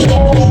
Yeah.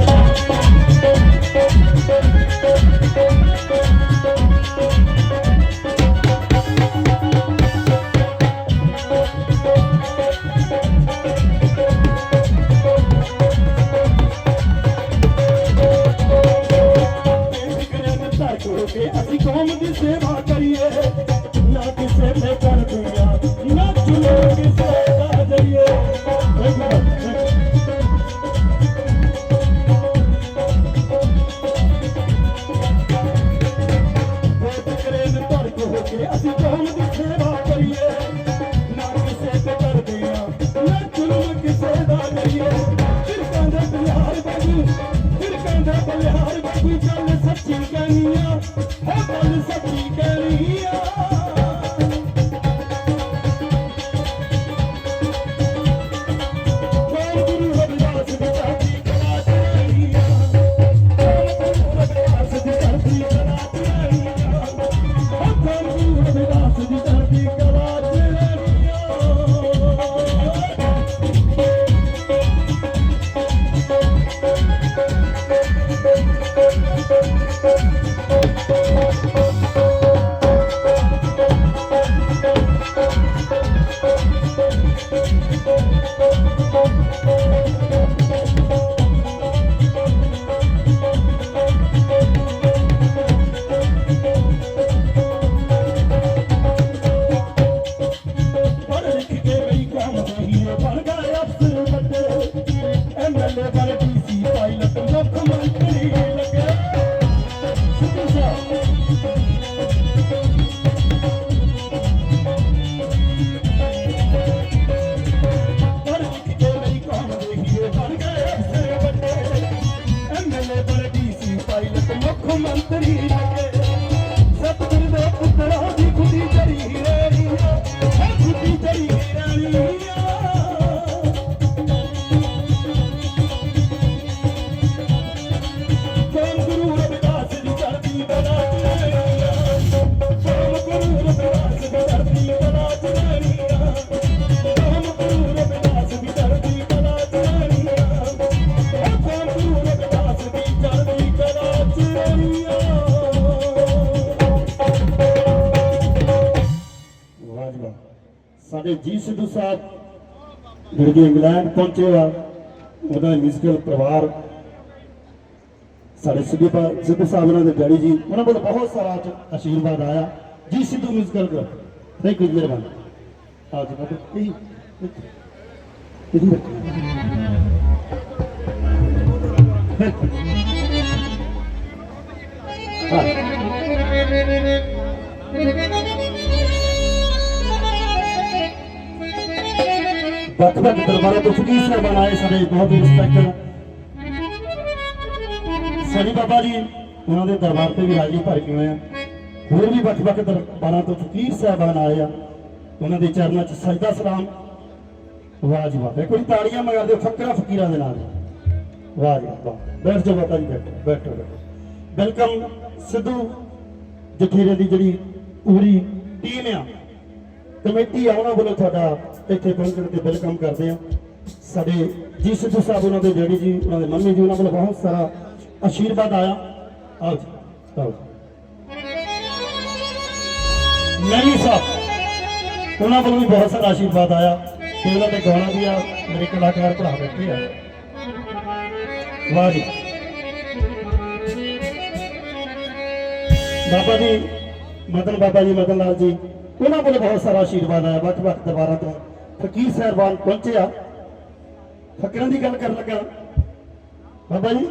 ਸਾਡੇ ਜੀ ਸਿੱਧੂ ਸਾਹਿਬ ਜਿਹੜੇ ਕਿ ਇੰਗਲੈਂਡ ਪਹੁੰਚੇ ਆ, ਉਹਦਾ ਮਿਊਜ਼ੀਕਲ ਪਰਿਵਾਰ ਸਾਡੇ ਸਿੱਧੂ ਸਿੱਧੂ ਸਾਹਿਬ ਉਹਨਾਂ ਦੇ ਡੈਡੀ ਜੀ, ਉਹਨਾਂ ਕੋਲ ਬਹੁਤ ਸਾਰਾ ਆਸ਼ੀਰਵਾਦ ਆਇਆ। ਜੀ Sidhu musical group thank you ਮਿਹਰਬਾਨੀ ਆਓ ਜੀ, ਬਾਬੂ ਕੀ ਹਾਂ ਵੱਖ ਵੱਖ ਦਰਬਾਰਾਂ ਤੋਂ ਫਕੀਰ ਸਾਹਿਬਾਨ ਆਏ ਸਾਡੇ ਬਹੁਤ ਹੀ ਰਿਸਪੈਕਟ ਸਨੀ ਬਾਬਾ ਜੀ, ਉਹਨਾਂ ਦੇ ਦਰਬਾਰ ਤੇ ਵੀ ਹਾਜ਼ਰੀ ਭਰ ਕੇ ਆਏ ਆ। ਹੋਰ ਵੀ ਵੱਖ ਵੱਖ ਦਰਬਾਰਾਂ ਤੋਂ ਫਕੀਰ ਸਾਹਿਬਾਨ ਆਏ ਆ। ਉਹਨਾਂ ਦੇ ਚਰਨਾਂ 'ਚ ਸਜਦਾ ਸਲਾਮ। ਵਾਹ ਜੀ ਵਾਹ। ਕੋਈ ਤਾੜੀਆਂ ਮਗਰਦੇ ਫਕਰਾਂ ਫਕੀਰਾਂ ਦੇ ਨਾਲ। ਵਾਹ ਜੀ ਵਾਹ। ਬੈਠ ਜਾਓ ਬਾਬਾ ਜੀ, ਬੈਠੋ ਬੈਠੋ ਬੈਠੋ। ਵੈਲਕਮ ਸਿੱਧੂ ਜਖੀਰੇ ਦੀ ਜਿਹੜੀ ਪੂਰੀ ਟੀਮ ਆ। ਕਮੇਟੀ ਆ, ਉਹਨਾਂ ਵੱਲੋਂ ਤੁਹਾਡਾ ਇੱਥੇ ਪਹੁੰਚਣ ਤੇ ਵੈਲਕਮ ਕਰਦੇ ਆ। ਸਾਡੇ ਜੀ ਸਿੱਧੂ ਸਾਹਿਬ ਉਹਨਾਂ ਦੇ ਡੈਡੀ ਜੀ, ਉਹਨਾਂ ਦੇ ਮੰਮੀ ਜੀ, ਉਹਨਾਂ ਕੋਲ ਬਹੁਤ ਸਾਰਾ ਆਸ਼ੀਰਵਾਦ ਆਇਆ। ਆਓ ਜੀ, ਆਓ ਨਵੀਂ ਸਾਹਿਬ, ਉਹਨਾਂ ਵੱਲੋਂ ਵੀ ਬਹੁਤ ਸਾਰਾ ਆਸ਼ੀਰਵਾਦ ਆਇਆ। ਤੇ ਉਹਨਾਂ ਦੇ ਗਾਣਾ ਵੀ ਆ, ਮੇਰੇ ਕਲਾਕਾਰ ਭਰਾ ਬੈਠੇ ਆ। ਵਾਹ ਜੀ। ਬਾਬਾ ਜੀ, ਮਦਨ ਬਾਬਾ ਜੀ, ਮਦਨ ਲਾਲ ਜੀ, ਉਹਨਾਂ ਕੋਲ ਬਹੁਤ ਸਾਰਾ ਆਸ਼ੀਰਵਾਦ ਆਇਆ ਵੱਖ ਵੱਖ ਦਰਬਾਰਾਂ ਤੋਂ। ਫਕੀਰ ਸਾਹਿਬਾਨ ਪਹੁੰਚੇ ਆ ਫਕਰਾਂ ਦੀ ਗੱਲ ਕਰਨ ਲੱਗਾ। ਬਾਬਾ ਜੀ,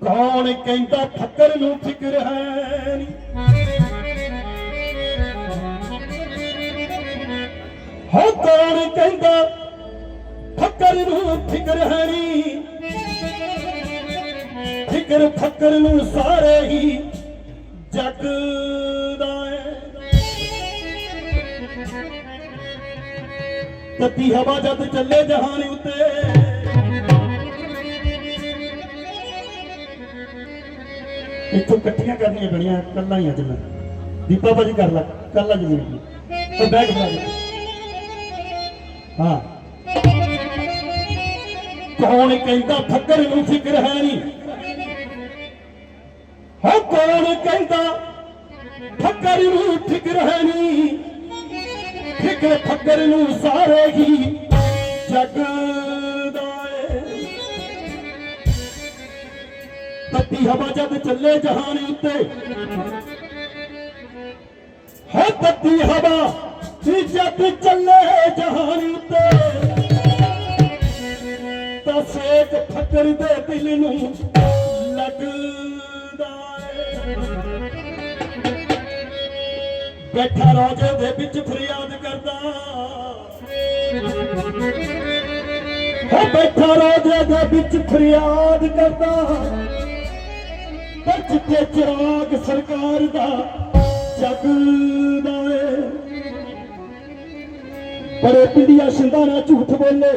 ਕੌਣ ਕਹਿੰਦਾ ਫਕਰ ਨੂੰ ਫਿਕਰ ਹੈ ਨੀ? ਹੋ, ਕੌਣ ਕਹਿੰਦਾ ਫਕਰ ਨੂੰ ਫਿਕਰ ਹੈ ਨੀ? ਫਿਕਰ ਫਕਰ ਨੂੰ ਸਾਰੇ ਹੀ ਜਗ ਦਾ ਏ ਤਤੀ ਹਵਾ ਜਦ ਚੱਲੇ ਜਹਾਨ ਉੱਤੇ। ਇੱਥੋਂ ਇਕੱਠੀਆਂ ਕਰਨੀਆਂ ਪੈਣੀਆਂ ਕੱਲਾ ਹੀ ਅੱਜ ਮੈਂ ਦੀਪਾ ਭਾਜੀ ਕਰ ਲੈ ਕੱਲਾ ਜ਼ਮੀਨ ਤੇ ਬੈਗ ਫੜਾ ਹਾਂ। ਕੌਣ ਕਹਿੰਦਾ ਫੱਕਰ ਨੂੰ ਫਿਕਰ ਹੈ ਨਹੀਂ? ਹਾਂ, ਕੌਣ ਕਹਿੰਦਾ ਫੱਕਰ ਨੂੰ ਫਿਕਰ ਹੈ ਨਹੀਂ? ਫਿਕਰ ਫੱਕਰ ਨੂੰ ਸਾਰੇ ਹੀ ਜਗ ਤੱਤੀ ਹਵਾ ਜਦ ਚੱਲੇ ਜਹਾਨ ਉੱਤੇ। ਹੈ ਤੱਤੀ ਹਵਾ ਜੀ ਜਦ ਚੱਲੇ ਜਹਾਨ ਉੱਤੇ। ਤਾਂ ਸੇਕ ਫੱਕਰ ਦੇ ਦਿਲ ਨੂੰ ਲੱਗਦਾ ਏ। ਬੈਠਾ ਰਾਜੇ ਦੇ ਵਿੱਚ ਫਰਿਆਦ ਕਰਦਾ। ਹੋ ਬੈਠਾ ਰਾਜੇ ਦੇ ਵਿੱਚ ਫਰਿਆਦ ਕਰਦਾ। ਪਰ ਜਿੱਥੇ ਚਿਰਾਗ ਸਰਕਾਰ ਦਾ ਜਗਦਾ ਏ। ਬੜੇ ਪਿੰਡੀਆਂ ਸ਼ਿੰਦਾ ਝੂਠ ਬੋਲੇ।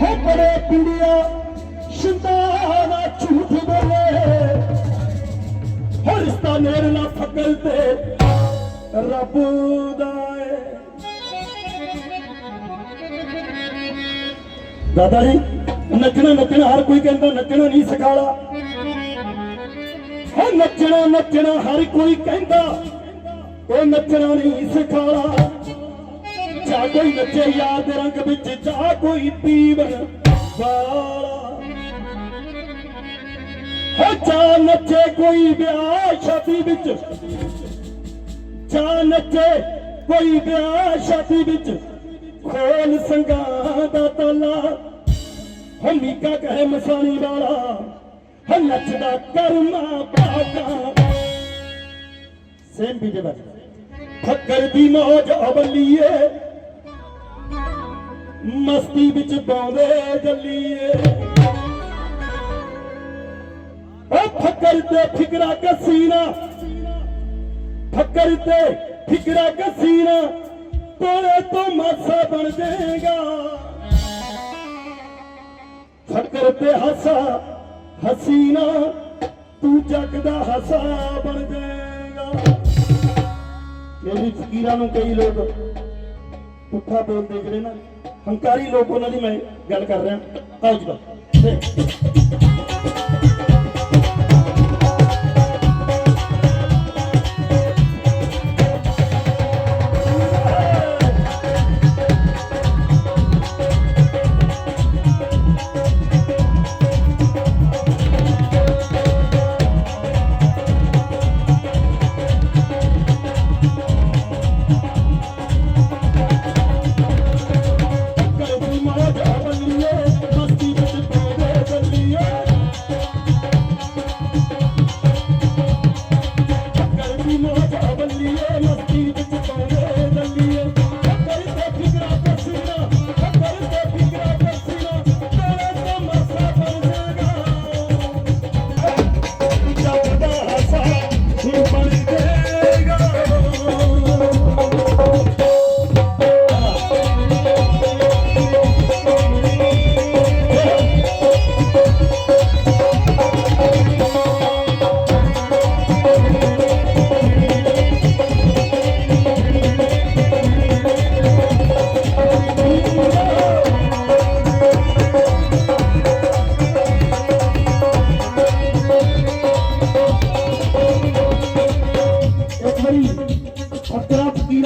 ਹੋ ਬੜੇ ਪਿੰਡੀਆਂ ਸ਼ਿੰਦਾ ਝੂਠ ਬੋਲੇ। ਹਰ ਰਿਸ਼ਤਾ ਨੇੜਲਾ ਫਕਰ ਤੇ ਰੱਬ ਦਾ ਏ। ਦਾਦਾ ਜੀ, ਨੱਚਣਾ ਨੱਚਣਾ, ਹਰ ਕੋਈ ਕਹਿੰਦਾ ਨੱਚਣਾ ਨਹੀਂ ਸਿਖਾਲਾ ਹੋ ਨੱਚਣਾ ਨੱਚਣਾ, ਹਰ ਕੋਈ ਕਹਿੰਦਾ ਉਹ ਨੱਚਣਾ ਨਹੀਂ ਸਿਖਾਲਾ ਜਾ ਕੋਈ ਨੱਚੇ ਯਾਰ ਦੇ ਰੰਗ ਵਿੱਚ, ਜਾ ਕੋਈ ਪੀਵਨ ਵਾਲਾ। ਹੋ ਜਾ ਨੱਚੇ ਕੋਈ ਵਿਆਹ ਸ਼ਾਦੀ ਵਿੱਚ ਜਾ ਨੱਚੇ ਕੋਈ ਵਿਆਹ ਸ਼ਾਦੀ ਵਿੱਚ ਖੋਲ ਸੰਗਾਂ ਦਾ ਤਾਲਾ। ਹੋ ਕਹੇ ਮਸਾਣੀ ਵਾਲਾ ਹੋ ਨੱਚਦਾ ਕਰਮਾ ਬਾਗਾ ਸੇਮ ਬੀਜੇ ਬਾਜ ਫੱਕਰ ਦੀ ਮੌਜ ਅਵਲੀਏ, ਮਸਤੀ ਵਿੱਚ ਪਾਉਂਦੇ ਜੱਲੀਏ। ਉਹ ਫੱਕਰ ਤੇ ਫਿਕਰਾ ਕਸੀਨਾ ਫੱਕਰ ਤੇ ਫਿਕਰਾ ਕਸੀਨਾ ਕੋਲੇ ਤੋਂ ਮਾਸਾ ਬਣ ਜਾਏਗਾ। ਫੱਕਰ ਤੇ ਹਸਾ, ਹਸੀਨਾ, ਤੂੰ ਜੱਗ ਦਾ ਹਸਾ ਬਣ ਜਾਏਗਾ। ਇਹ ਵੀ ਫਕੀਰਾਂ ਨੂੰ ਕਈ ਲੋਕ ਪੁੱਠਾ ਬੋਲ ਦੇਖ ਰਹੇ ਨਾ। ਹੰਕਾਰੀ ਲੋਕ ਉਹਨਾਂ ਦੀ ਮੈਂ ਗੱਲ ਕਰ ਰਿਹਾ। ਆਓ ਜੀ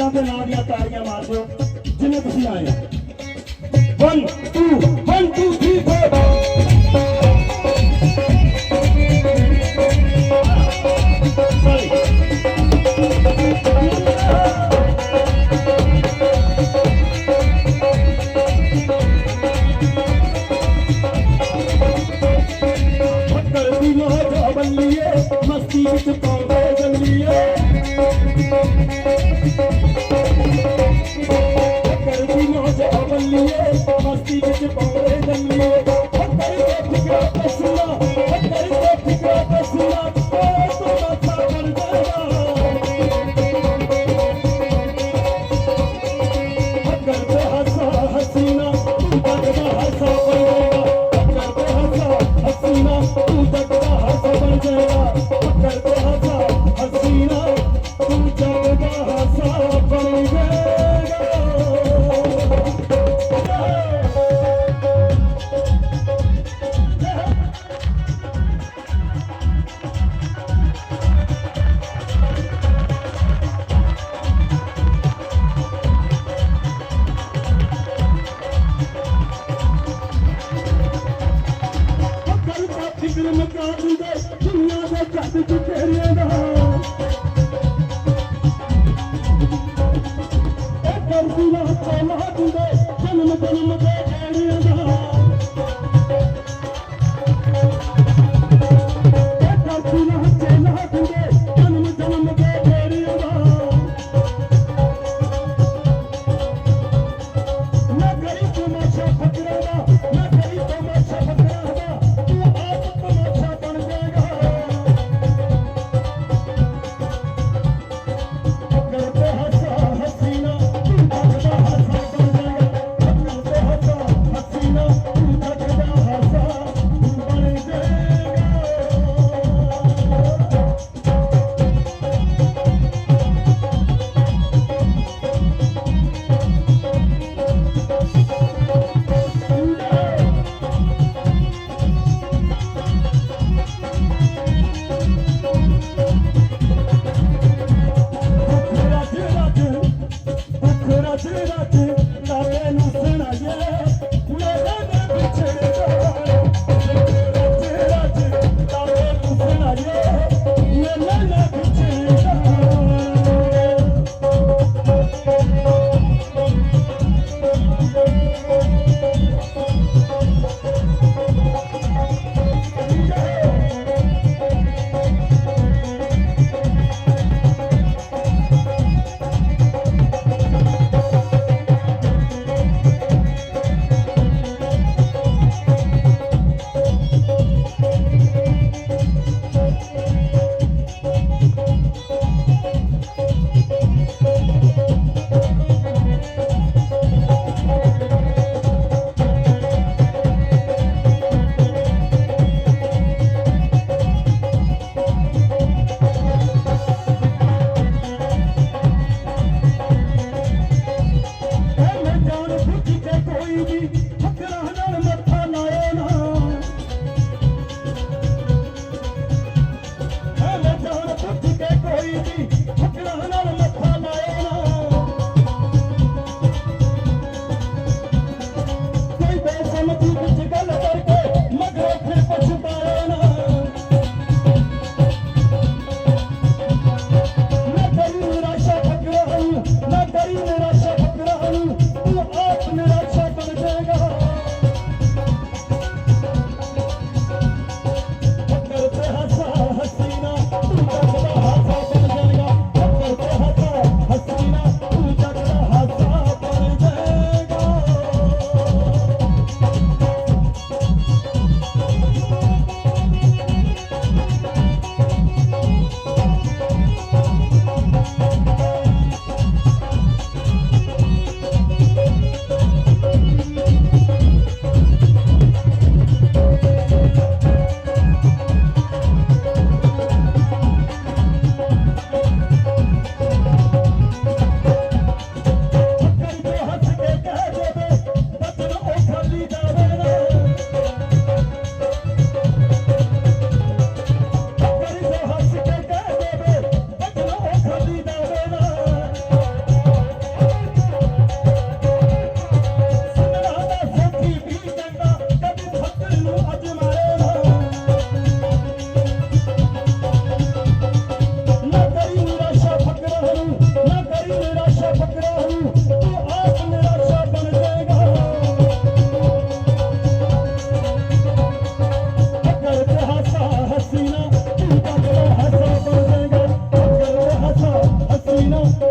ਫਕਰਾਂ ਦੇ ਨਾਂ ਦੀਆਂ ਤਾੜੀਆਂ ਮਾਰ ਦਿਓ। ਜਿਵੇਂ ਤੁਸੀਂ ਆਏ 1 2 1 2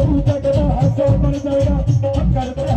ਤੂੰ ਤੱਕਦਾ ਹੱਸੋ ਮਰ ਜਾਏਗਾ ਅੱਖਰ